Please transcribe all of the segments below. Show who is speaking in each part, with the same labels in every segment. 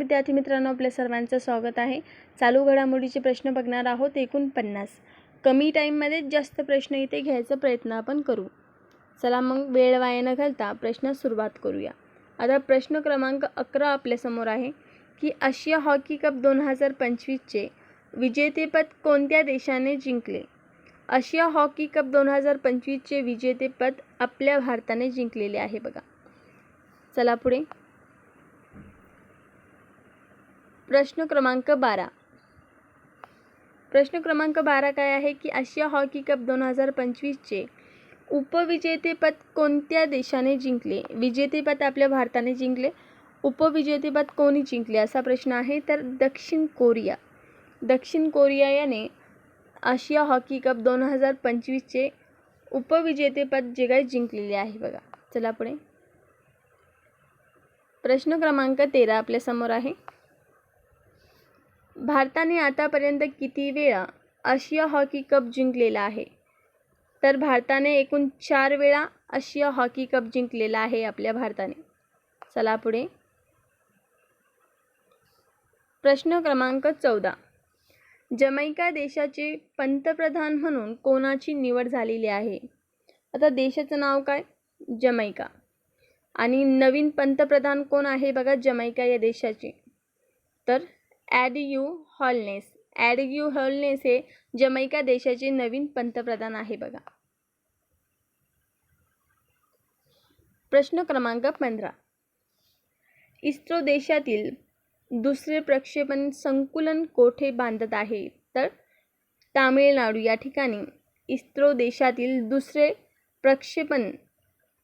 Speaker 1: विद्यार्थी मित्रांनो आपल्या सर्वांचं स्वागत आहे. चालू घडामोडीचे प्रश्न बघणार आहोत. एकूण पन्नास. कमी टाईममध्ये जास्त प्रश्न इथे घ्यायचा प्रयत्न आपण करू. चला मग वेळ वाया न घालता प्रश्न सुरुवात करूया. आता प्रश्न क्रमांक अकरा आपल्यासमोर आहे की आशिया हॉकी कप दोन हजार पंचवीसचे विजेतेपद कोणत्या देशाने जिंकले? आशिया हॉकी कप दोन हजार पंचवीसचे विजेतेपद आपल्या भारताने जिंकलेले आहे बघा. चला पुढे. प्रश्न क्रमांक बारा. प्रश्न क्रमांक बारा काय आहे की आशिया हॉकी कप दोन हजार पंचवीसचे उपविजेतेपद कोणत्या देशाने जिंकले? विजेतेपद आपल्या भारताने जिंकले. उपविजेतेपद कोणी जिंकले असा प्रश्न आहे तर दक्षिण कोरिया. दक्षिण कोरिया याने आशिया हॉकी कप दोन हजार पंचवीसचे उपविजेतेपद जे काही जिंकलेले आहे बघा. चला पुढे. प्रश्न क्रमांक तेरा आपल्यासमोर आहे. भारताने आतापर्यंत किती वेळा आशिया हॉकी कप जिंकलेला आहे? तर भारताने एकूण चार वेळा आशिया हॉकी कप जिंकलेला आहे आपल्या भारताने. चला पुढे. प्रश्न क्रमांक चौदा. जमैका देशाचे पंतप्रधान म्हणून कोणाची निवड झालेली आहे? आता देशाचं नाव काय? जमैका. आणि नवीन पंतप्रधान कोण आहे बघा जमैका या देशाचे. तर ॲड यू हॉलनेस. ॲड यू हॉलनेस हे जमैका देशाचे नवीन पंतप्रधान आहे बघा. प्रश्न क्रमांक पंधरा. इस्रो देशातील दुसरे प्रक्षेपण संकुलन कोठे बांधत आहे? तर तामिळनाडू. या ठिकाणी इस्रो देशातील दुसरे प्रक्षेपण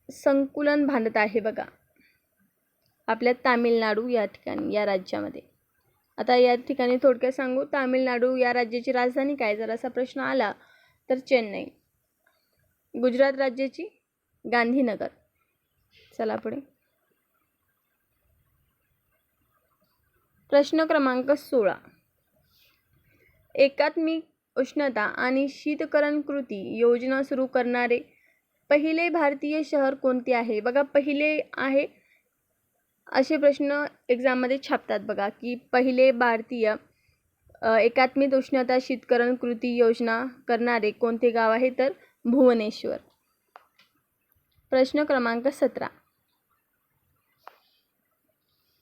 Speaker 1: संकुलन बांधत आहे बघा. आपल्या तामिळनाडू या ठिकाणी या राज्यामध्ये. आता या ठिकाणी थोडक्यात सांगू तामिळनाडू या राज्याची राजधानी काय? जर असा प्रश्न आला तर चेन्नई. गुजरात राज्याची गांधीनगर. चला पुढे. प्रश्न क्रमांक सोळा. एकात्मिक उष्णता आणि शीतकरण कृती योजना सुरू करणारे पहिले भारतीय शहर कोणते आहे? बघा पहिले आहे असे प्रश्न एक्झाममध्ये छापतात बघा की पहिले भारतीय एकात्मिक उष्णता शीतकरण कृती योजना करणारे कोणते गाव आहे? तर भुवनेश्वर. प्रश्न क्रमांक सतरा.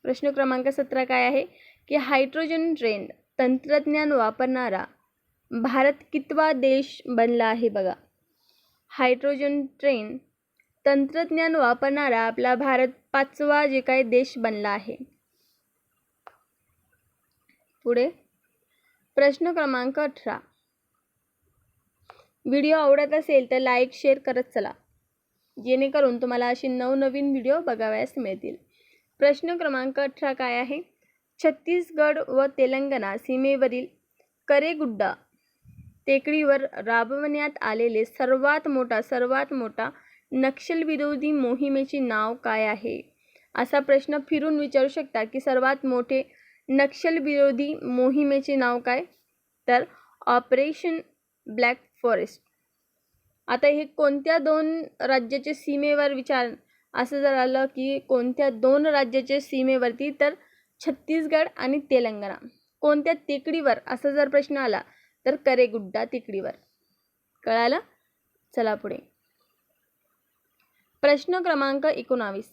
Speaker 1: प्रश्न क्रमांक सतरा काय आहे? की हायड्रोजन ट्रेन तंत्रज्ञान वापरणारा भारत कितवा देश बनला आहे बघा? हायड्रोजन ट्रेन तंत्रज्ञान वापरणारा आपला भारत पाचवा जे काही देश बनला आहे. पुढे. प्रश्न क्रमांक अठरा. व्हिडिओ आवडत असेल तर लाईक शेअर करत चला. जेणेकरून तुम्हाला असे नवनवीन व्हिडिओ बघावयास मिळतील. प्रश्न क्रमांक अठरा काय आहे? छत्तीसगड व तेलंगणा सीमेवरील करेगुड्डा टेकडीवर राबवण्यात आलेले सर्वात मोठा सर्वात मोठा नक्षलविरोधी मोहिमेचे नाव काय आहे? असा प्रश्न फिरून विचारू शकता की सर्वात मोठे नक्षलविरोधी मोहिमेचे नाव काय? तर ऑपरेशन ब्लॅक फॉरेस्ट. आता हे कोणत्या दोन राज्याच्या सीमेवर विचार असं जर आलं की कोणत्या दोन राज्याच्या सीमेवरती तर छत्तीसगड आणि तेलंगणा. कोणत्या टेकडीवर असा जर प्रश्न आला तर करेगुड्डा टेकडीवर. कळालं? चला पुढे. प्रश्न क्रमांक एकोणावीस.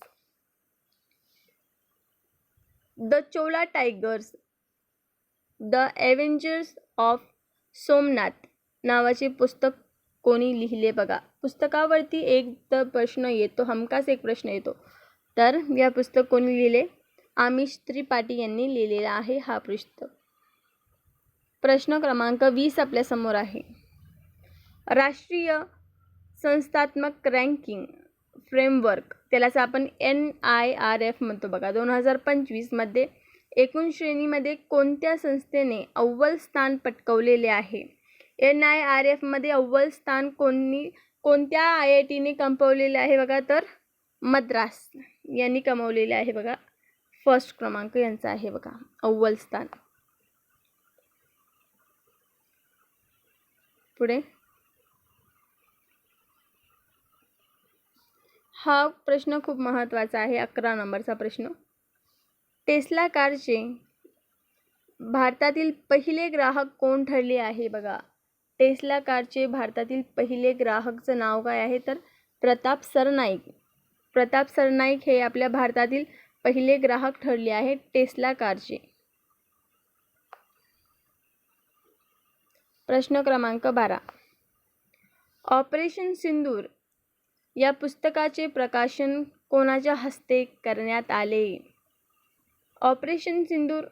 Speaker 1: The Chola tigers the avengers of Somnath नावाचे पुस्तक कोणी लिहिले बघा. पुस्तकावरती एक तर प्रश्न येतो हमखास एक प्रश्न येतो. तर या पुस्तक कोणी लिहिले? आमिष त्रिपाठी यांनी लिहिलेला आहे हा पुस्तक प्रश्न क्रमांक वीस आपल्यासमोर आहे. राष्ट्रीय संस्थात्मक रँकिंग फ्रेमवर्क त्यालाच आपण एन आय आर एफ म्हणतो बघा. दोन हजार पंचवीसमध्ये एकूण श्रेणीमध्ये कोणत्या संस्थेने अव्वल स्थान पटकवलेले आहे? एन आय आर एफमध्ये अव्वल स्थान कोणी कोणत्या आय आय टीने कमवलेले आहे बघा तर? मद्रास यांनी कमवलेले आहे बघा. फर्स्ट क्रमांक यांचा आहे बघा. अव्वल स्थान. पुढे? हा प्रश्न खूप महत्त्वाचा आहे. अकरा नंबरचा प्रश्न. टेस्ला कारचे भारतातील पहिले ग्राहक कोण ठरले आहे बघा. टेस्ला कारचे भारतातील पहिले ग्राहकचं नाव काय आहे? तर प्रताप सरनाईक. प्रताप सरनाईक हे आपल्या भारतातील पहिले ग्राहक ठरले आहे टेस्ला कारचे. प्रश्न क्रमांक बारा. ऑपरेशन सिंदूर या पुस्तकाचे प्रकाशन कोणाच्या हस्ते करण्यात आले? ऑपरेशन सिंदूर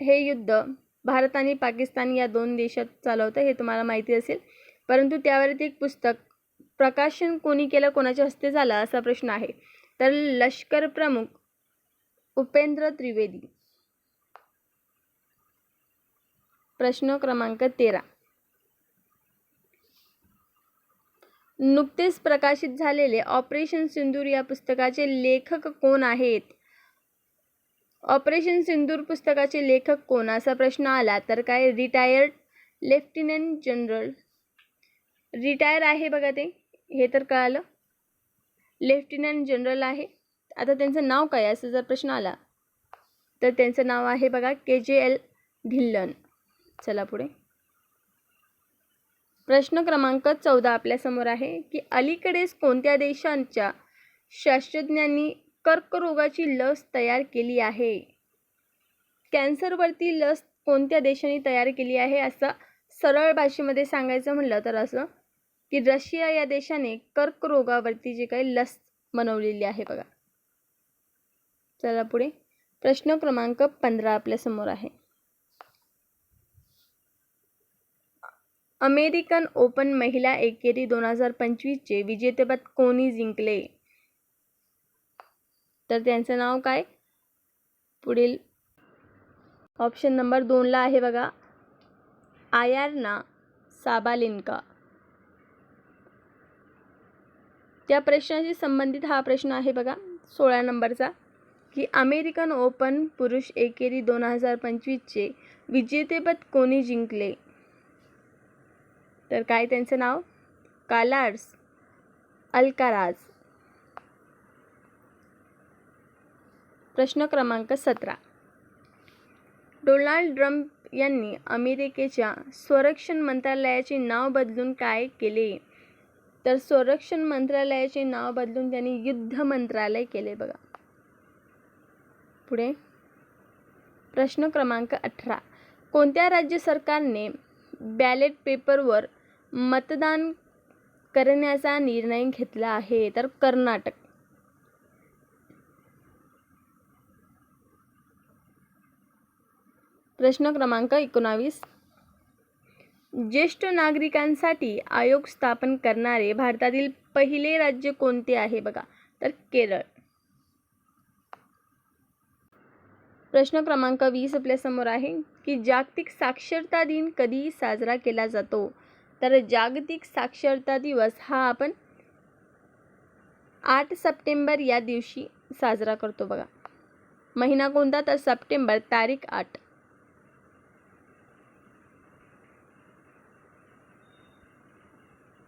Speaker 1: हे युद्ध भारत आणि पाकिस्तान या दोन देशात चालवतं हे तुम्हाला माहिती असेल. परंतु त्यावरती एक पुस्तक प्रकाशन कोणी केलं कोणाच्या हस्ते झालं असा प्रश्न आहे. तर लष्कर प्रमुख उपेंद्र त्रिवेदी. प्रश्न क्रमांक तेरा. नुकतेच प्रकाशित झालेले ऑपरेशन सिंदूर या पुस्तकाचे लेखक कोण आहेत? ऑपरेशन सिंदूर पुस्तकाचे लेखक कोण? असा प्रश्न आला तर काय? Retired lieutenant general. रिटायर आहे बघा ते. हे तर कळालं. लेफ्टनंट जनरल आहे. आता त्यांचं नाव काय? असं जर प्रश्न आला तर त्यांचं नाव आहे बघा के जे एल ढिल्लन. चला पुढे. प्रश्न क्रमांक चौदा आपल्यासमोर आहे की अलीकडेच कोणत्या देशांच्या शास्त्रज्ञांनी कर्करोगाची लस तयार केली आहे? कॅन्सरवरती लस कोणत्या देशाने तयार केली आहे? असं सरळ भाषेमध्ये सांगायचं म्हटलं तर असं की रशिया या देशाने कर्करोगावरती जे काही लस बनवलेली आहे बघा. चला पुढे. प्रश्न क्रमांक पंधरा आपल्यासमोर आहे. अमेरिकन ओपन महिला एकेरी दोन हजार पंचवीसचे विजेतेपद कोणी जिंकले. तर त्यांचं नाव काय? पुढील ऑप्शन नंबर दोनला आहे बघा. आयारना साबालिनका. त्या प्रश्नाशी संबंधित हा प्रश्न आहे बघा सोळा नंबरचा. की अमेरिकन ओपन पुरुष एकेरी दोन हजार पंचवीसचे विजेतेपद कोणी जिंकले? तर काय त्यांचं नाव? कालार्स. अल्काराज. प्रश्न क्रमांक सतरा. डोनाल्ड ट्रम्प यांनी अमेरिकेच्या संरक्षण मंत्रालयाचे नाव बदलून काय केले? तर संरक्षण मंत्रालयाचे नाव बदलून त्यांनी युद्ध मंत्रालय केले बघा. पुढे. प्रश्न क्रमांक अठरा. कोणत्या राज्य सरकारने बॅलेट पेपरवर मतदान करण्याचा निर्णय घेतला आहे तर कर्नाटक. प्रश्न क्रमांक एकोणावीस. ज्येष्ठ नागरिकांसाठी आयोग स्थापन करणारे भारतातील पहिले राज्य कोणते आहे बघा तर केरळ. प्रश्न क्रमांक वीस आपल्यासमोर आहे की जागतिक साक्षरता दिन कधी साजरा केला जातो? तर जागतिक साक्षरता दिवस हा आपण आठ सप्टेंबर या दिवशी साजरा करतो बघा. महिना कोणता? तर सप्टेंबर तारीख आठ.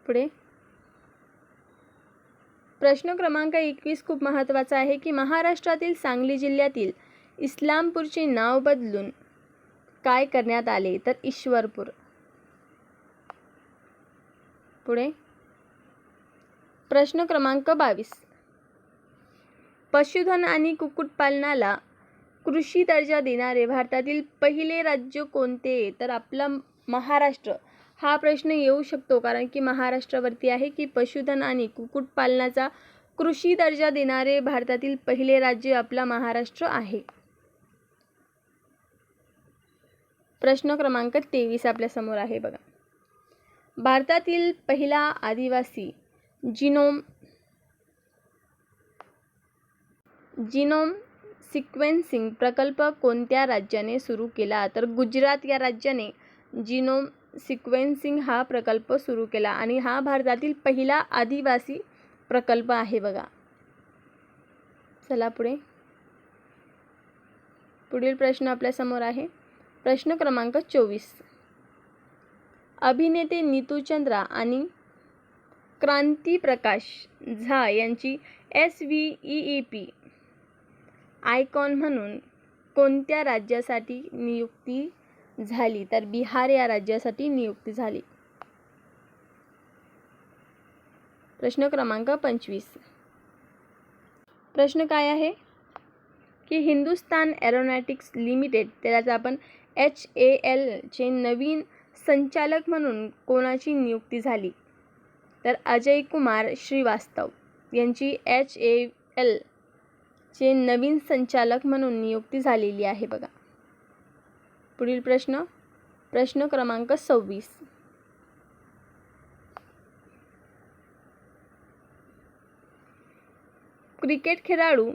Speaker 1: पुढे. प्रश्न क्रमांक एकवीस खूप महत्त्वाचा आहे की महाराष्ट्रातील सांगली जिल्ह्यातील इस्लामपूरचे नाव बदलून काय करण्यात आले? तर ईश्वरपूर. पुढे. प्रश्न क्रमांक बावीस. पशुधन आणि कुक्कुटपालनाला कृषी दर्जा देणारे भारतातील पहिले राज्य कोणते? तर आपला महाराष्ट्र. हा प्रश्न येऊ शकतो कारण की महाराष्ट्रावरती आहे की पशुधन आणि कुक्कुटपालनाचा कृषी दर्जा देणारे भारतातील पहिले राज्य आपला महाराष्ट्र आहे. प्रश्न क्रमांक तेवीस आपल्यासमोर आहे बघा. भारतातील पहिला आदिवासी जिनोम जिनोम सिक्वेन्सिंग प्रकल्प कोणत्या राज्याने सुरू केला? तर गुजरात या राज्याने जिनोम सिक्वेन्सिंग हा प्रकल्प सुरू केला आणि हा भारतातील पहिला आदिवासी प्रकल्प आहे बघा. चला पुढे. पुढील प्रश्न आपल्यासमोर आहे. प्रश्न क्रमांक चोवीस. अभिनेते नीतू चंद्रा आणि क्रांती प्रकाश झा यांची S V E E P icon म्हणून कोणत्या राज्यासाठी नियुक्ती झाली? तर बिहार या राज्यासाठी नियुक्ती झाली. प्रश्न क्रमांक पंचवीस. प्रश्न काय आहे? की हिंदुस्तान एरोनॉटिक्स लिमिटेड त्याला आपण एच ए एलचे नवीन संचालक म्हणून कोणाची नियुक्ती झाली? तर अजय कुमार श्रीवास्तव यांची एच ए एल चे नवीन संचालक म्हणून नियुक्ती झालेली आहे बघा. पुढील प्रश्न. प्रश्न क्रमांक सव्वीस. क्रिकेट खेळाडू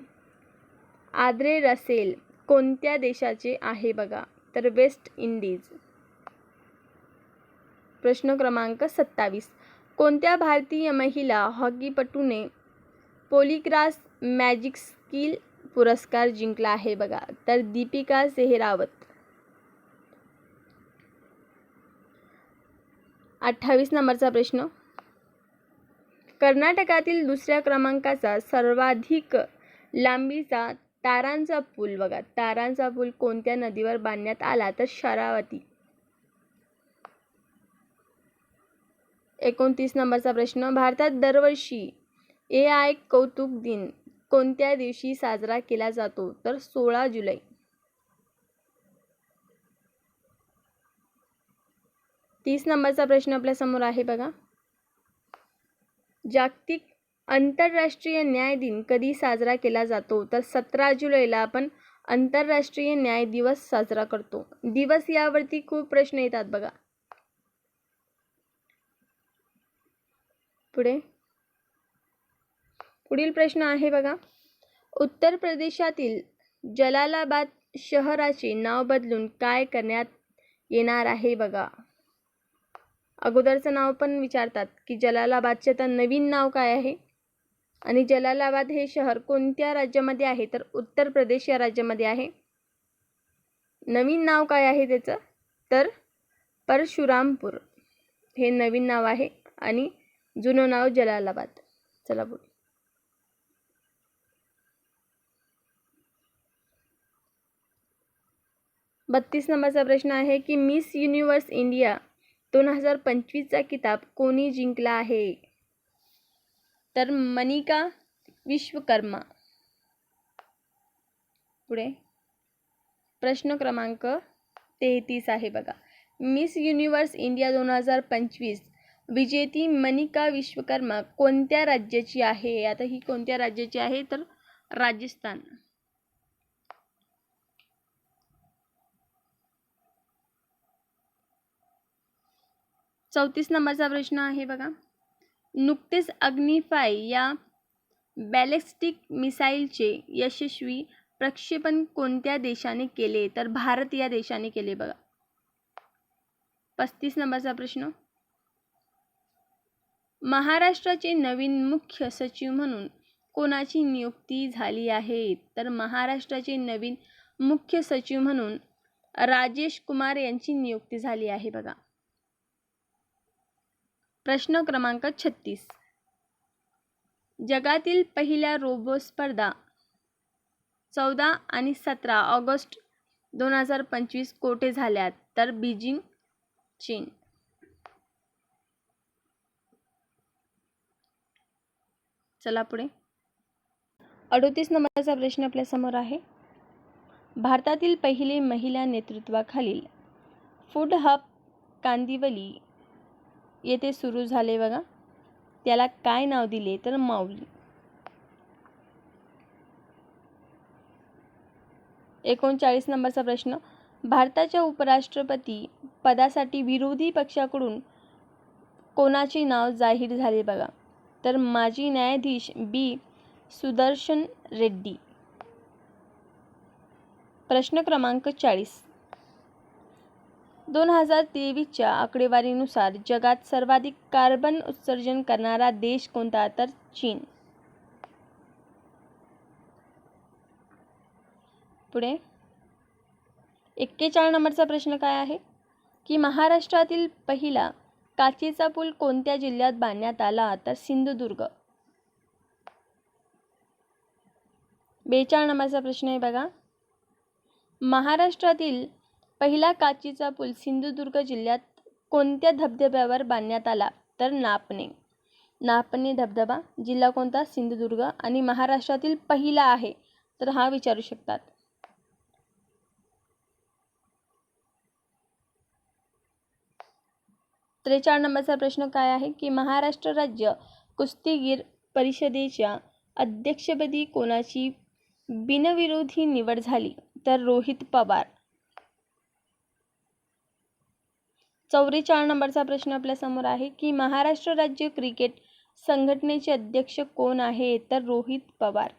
Speaker 1: आद्रे रसेल कोणत्या देशाचे आहे बघा? तर वेस्ट इंडिज. प्रश्न क्रमांक सत्तावीस. कोणत्या भारतीय महिला हॉकीपटूने पोलिग्रास मॅजिक स्किल पुरस्कार जिंकला आहे बघा. तर दीपिका सेहरावत. अठ्ठावीस नंबरचा प्रश्न. कर्नाटकातील दुसऱ्या क्रमांकाचा सर्वाधिक लांबीचा तारांचा पूल बघा. तारांचा पूल कोणत्या नदीवर बांधण्यात आला? तर शरावती. एकोणतीस नंबरचा प्रश्न. भारतात दरवर्षी ए आय कौतुक दिन कोणत्या दिवशी साजरा केला जातो? तर सोळा जुलै. तीस नंबरचा प्रश्न आपल्यासमोर आहे बघा. जागतिक आंतरराष्ट्रीय न्याय दिन कधी साजरा केला जातो? तर सतरा जुलैला आपण आंतरराष्ट्रीय न्याय दिवस साजरा करतो. दिवस यावरती खूप प्रश्न येतात बघा. पुढे. पुढील प्रश्न आहे बघा. उत्तर प्रदेशातील जलालाबाद शहराचे नाव बदलून काय करण्यात येणार आहे बघा. अगोदरचं नाव पण विचारतात की जलालाबादचे तर नवीन नाव काय आहे? आणि जलालाबाद हे शहर कोणत्या राज्यामध्ये आहे? तर उत्तर प्रदेश या राज्यामध्ये आहे. नवीन नाव काय आहे त्याचं? तर परशुरामपूर. हे नवीन नाव आहे आणि जुनं नाव जलालाबाद. चला बोल. बत्तीस नंबरचा प्रश्न आहे की मिस युनिवर्स इंडिया दोन हजार पंचवीसचा किताब कोणी जिंकला आहे? तर मनिका विश्वकर्मा. पुढे. प्रश्न क्रमांक तेहतीस आहे बघा. मिस युनिवर्स इंडिया दोन हजार पंचवीस विजेती मनिका विश्वकर्मा कोणत्या राज्याची आहे? आता ही कोणत्या राज्याची आहे? तर राजस्थान. चौतीस नंबरचा प्रश्न आहे बघा. नुकतेच अग्निफाय या बॅलेस्टिक मिसाईलचे यशस्वी प्रक्षेपण कोणत्या देशाने केले? तर भारत या देशाने केले बघा. पस्तीस नंबरचा प्रश्न. महाराष्ट्राचे नवीन मुख्य सचिव म्हणून कोणाची नियुक्ती झाली आहे? तर महाराष्ट्राचे नवीन मुख्य सचिव म्हणून राजेश कुमार यांची नियुक्ती झाली आहे बघा. प्रश्न क्रमांक छत्तीस. जगातील पहिल्या रोबो स्पर्धा चौदा आणि सतरा ऑगस्ट दोन हजार पंचवीस कोठे झाल्यात? तर बीजिंग चीन. चला पुढे. अडोतीस नंबरचा प्रश्न आपल्यासमोर आहे. भारतातील पहिले महिला नेतृत्वाखालील फूड हब कांदिवली येथे सुरू झाले बघा. त्याला काय नाव दिले तर माऊली. एकोणचाळीस नंबरचा प्रश्न. भारताच्या उपराष्ट्रपती पदासाठी विरोधी पक्षाकडून कोणाचे नाव जाहीर झाले बघा. तर माजी न्यायाधीश बी. सुदर्शन रेड्डी. प्रश्न क्रमांक चाळीस. दोन हजार तेवीसच्या आकडेवारीनुसार जगात सर्वाधिक कार्बन उत्सर्जन करणारा देश कोणता? तर चीन. पुढे. एक्केचाळ नंबरचा प्रश्न काय आहे? की महाराष्ट्रातील पहिला काचेचा पूल कोणत्या जिल्ह्यात बांधण्यात आला? तर सिंधुदुर्ग. बेचाळ नंबरचा प्रश्न आहे बघा. महाराष्ट्रातील पहिला काचीचा पूल सिंधुदुर्ग जिल्ह्यात कोणत्या धबधब्यावर बांधण्यात आला? तर नापणे. नापणे धबधबा जिल्हा कोणता? सिंधुदुर्ग. आणि महाराष्ट्रातील पहिला आहे. तर हा विचारू शकतात. त्रेचाळ नंबरचा प्रश्न काय आहे की महाराष्ट्र राज्य कुस्तीगीर परिषदेच्या अध्यक्षपदी कोणाची बिनविरोधी निवड झाली? तर रोहित पवार. चौवेचाळ नंबरचा प्रश्न आपल्यासमोर आहे की महाराष्ट्र राज्य क्रिकेट संघटनेचे अध्यक्ष कोण आहे? तर रोहित पवार.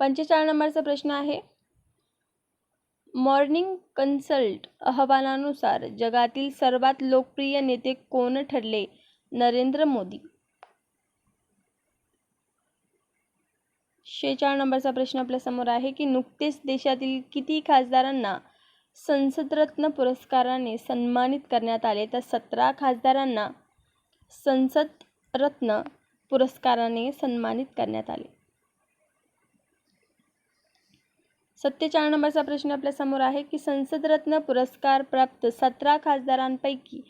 Speaker 1: पंचेचाळ नंबरचा प्रश्न आहे मॉर्निंग कन्सल्ट अहवालानुसार जगातील सर्वात लोकप्रिय नेते कोण ठरले? नरेंद्र मोदी. शेचाळ नंबरचा प्रश्न आपल्यासमोर आहे की नुकतेच देशातील किती खासदारांना संसदरत्न पुरस्काराने सन्मानित करण्यात आले तर सतरा खासदारांना संसदरत्न पुरस्काराने सन्मानित करण्यात आले. सत्तेचाळीस नंबरचा प्रश्न आपल्यासमोर आहे की संसदरत्न पुरस्कार प्राप्त सतरा खासदारांपैकी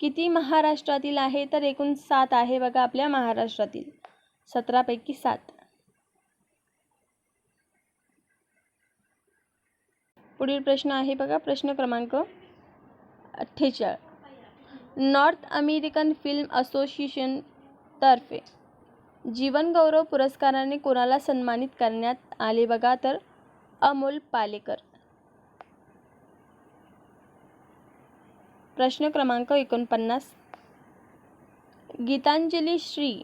Speaker 1: किती महाराष्ट्रातील आहे? तर एकूण सात आहे बघा आपल्या महाराष्ट्रातील. सतरापैकी सात. पुढील प्रश्न आहे बघा प्रश्न क्रमांक अठ्ठेचाळ नॉर्थ अमेरिकन फिल्म असोसिएशन तर्फे जीवनगौरव पुरस्काराने कोणाला सन्मानित करण्यात आले बघा तर अमोल पालेकर. प्रश्न क्रमांक एकोणपन्नास. गीतांजली श्री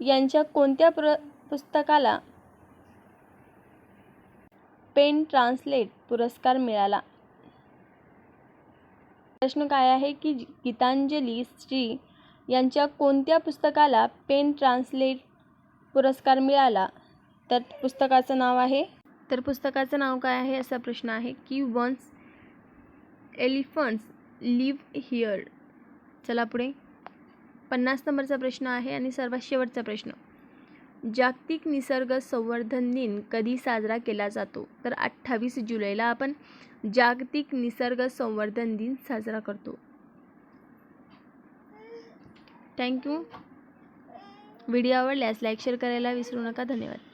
Speaker 1: यांच्या कोणत्या प्र पुस्तकाला पेन ट्रान्सलेट पुरस्कार मिळाला? प्रश्न काय आहे की गीतांजली श्री यांच्या कोणत्या पुस्तकाला पेन ट्रान्सलेट पुरस्कार मिळाला? तर पुस्तकाचं नाव आहे तर पुस्तकाचं नाव काय आहे असा प्रश्न आहे की वन्स एलिफंट्स लिव्ह हिअर चला पुढे. पन्नास नंबरचा प्रश्न आहे आणि सर्वात शेवटचा प्रश्न. जागतिक निसर्ग संवर्धन दिन कधी साजरा केला जातो? तर अठ्ठावीस जुलैला आपण जागतिक निसर्ग संवर्धन दिन साजरा करतो. थँक्यू व्हिडिओ आवडल्यास लाईक शेअर करायला विसरू नका. धन्यवाद.